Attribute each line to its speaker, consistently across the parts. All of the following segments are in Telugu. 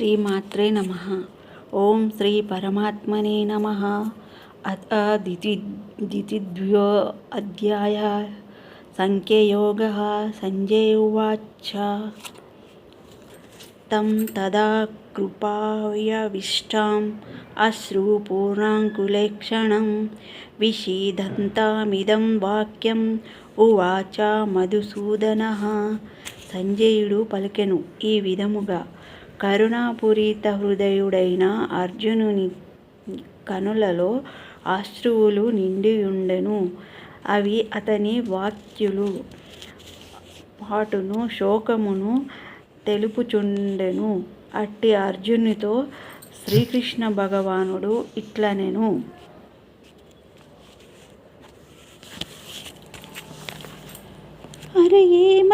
Speaker 1: శ్రీమాత్రే నమ. ఓం శ్రీ పరమాత్మనే నమ. అథ దితిద్వ్యో అధ్యాయ. సంఖ్యయోగ సంజయ ఉవాచ. తం తదా కృపాయవిష్టాం అశ్రుపూర్ణాంకులేక్షణం విషీదంతామిదం వాక్యం. ఉవాచ మధుసూదన. సంజయుడు పలికెను ఈ విధముగా. కరుణాపూరిత హృదయుడైన అర్జునుని కనులలో అశ్రువులు నిండియుండెను. అవి అతని వాక్యులు పాటును శోకమును తెలుపుచుండెను. అట్టి అర్జునితో శ్రీకృష్ణ భగవానుడు ఇట్లనెను. అరే ఏం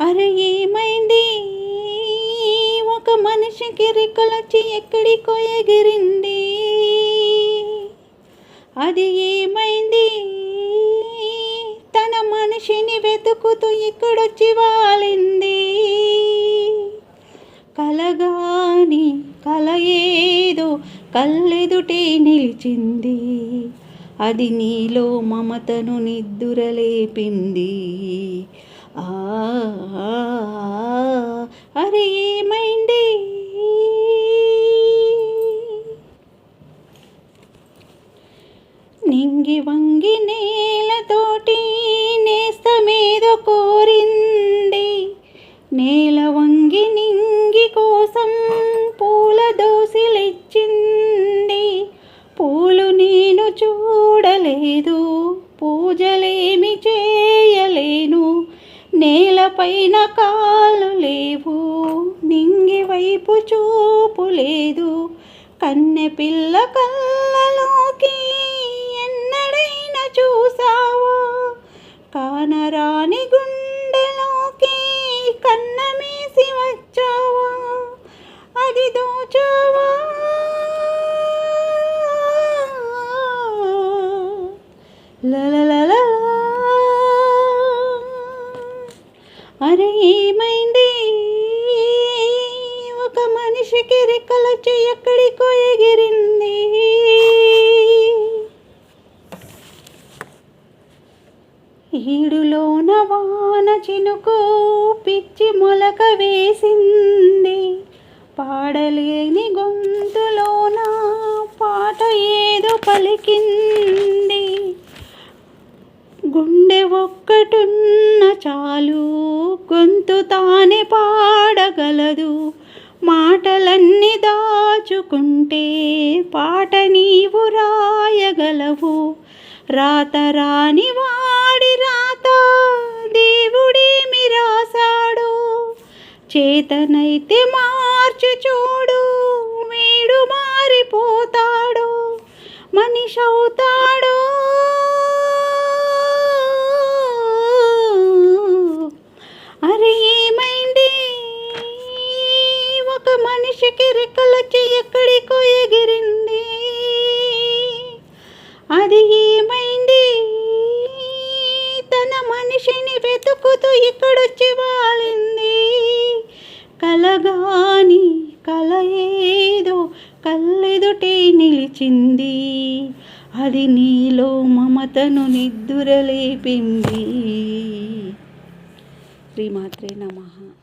Speaker 1: అరే ఏమైంది? ఒక మనిషికి రెక్కలొచ్చి ఎక్కడికో ఎగిరింది. అది ఏమైంది? తన మనిషిని వెతుకుతూ ఇక్కడొచ్చి వాలింది. కలగాని కల ఏదో కళ్ళెదుటే నిలిచింది. అది నీలో మమతను నిద్దురలేపింది. అరే ఏమైంది నింగి వంగి నేలతోటి నేస్తమేదో కోరింది. నేల వంగి నింగి కోసం పూల దోసిలిచ్చింది. పూలు నేను చూడలేదు పూజలేమి చేయలేను. నేలపైన కాలు లేవు నింగి వైపు చూపు లేదు. కన్నె పిల్ల కళ్ళలోకి ఎన్నడైనా చూసావా కానరాని గుండెలోకి కన్నమేసి వచ్చావా? అది దోచావా? లలలలా. అరే ఏమైంది? ఒక మనిషికి రెక్కలొచ్చి ఎక్కడికో ఎగిరింది. ఈడులోన వాన చినుకు పిచ్చి మొలక వేసింది. పాడలేని గొంతులోన పాట ఏదో పలికింది. ఒక్కటున్న చాలు గొంతు తానే పాడగలదు. మాటలన్నీ దాచుకుంటే పాట నీవు రాయగలవు. రాత రాని వాడి రాత దేవుడేమి రాశాడు చేతనైతే మార్చి చూడు వీడు మారిపోతాడు. మనిషి అవుతాడు. మనిషికి రెక్కలొచ్చి ఎక్కడికో ఎగిరింది. అది ఏమైంది? తన మనిషిని వెతుకుతూ ఇక్కడొచ్చి వాలింది. కలగాని కల ఏదో కల్లెదుటే నిలిచింది. అది నీలో మమతను నిద్దురలేపింది. శ్రీమాత్రే నమః.